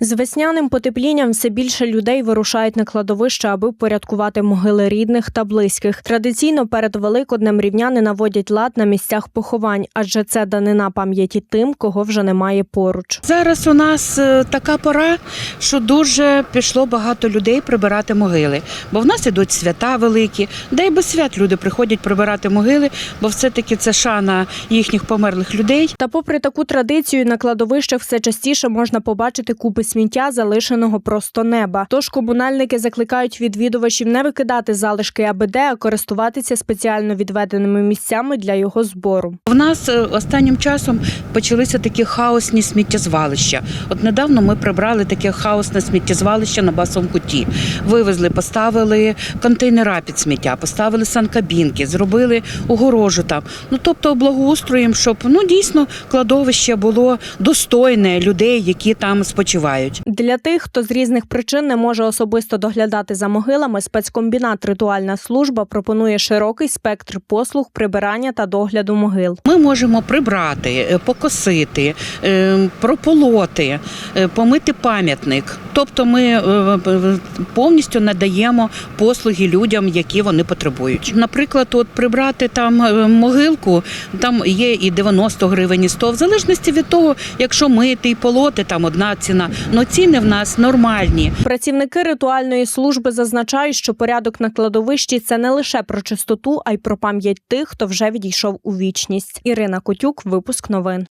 З весняним потеплінням все більше людей вирушають на кладовище, аби впорядкувати могили рідних та близьких. Традиційно перед Великоднем рівняни наводять лад на місцях поховань, адже це данина пам'яті тим, кого вже немає поруч. Зараз у нас е, така пора, що дуже пішло багато людей прибирати могили. Бо в нас ідуть свята великі, де й без свят люди приходять прибирати могили, бо все-таки це шана їхніх померлих людей. Та, попри таку традицію, на кладовищах все частіше можна побачити купи сміття, залишеного просто неба. Тож комунальники закликають відвідувачів не викидати залишки АБД, а користуватися спеціально відведеними місцями для його збору. В нас е, останнім часом почалися такі хаосні сміттєзвалища. От недавно ми прибрали таке хаосне сміттєзвалище на басовому куті. Вивезли, поставили контейнера під сміття, поставили санкабінки, зробили огорожу там. Ну тобто благоустроєм, щоб ну дійсно кладовище було достойне людей, які там спочивають. Для тих, хто з різних причин не може особисто доглядати за могилами, спецкомбінат Ритуальна служба пропонує широкий спектр послуг прибирання та догляду могил. Ми можемо прибрати, е, покосити, е, прополоти, е, помити пам'ятник. Тобто ми е, е, повністю надаємо послуги людям, які вони потребують. Наприклад, от прибрати там е, могилку, там є і 90 гривень, і 100, в залежності від того, якщо мити і полоти, там одна ціна. Но ціни в нас нормальні. Працівники ритуальної служби зазначають, що порядок на кладовищі це не лише про чистоту, а й про пам'ять тих, хто вже відійшов у вічність. Ірина Котюк, випуск новин.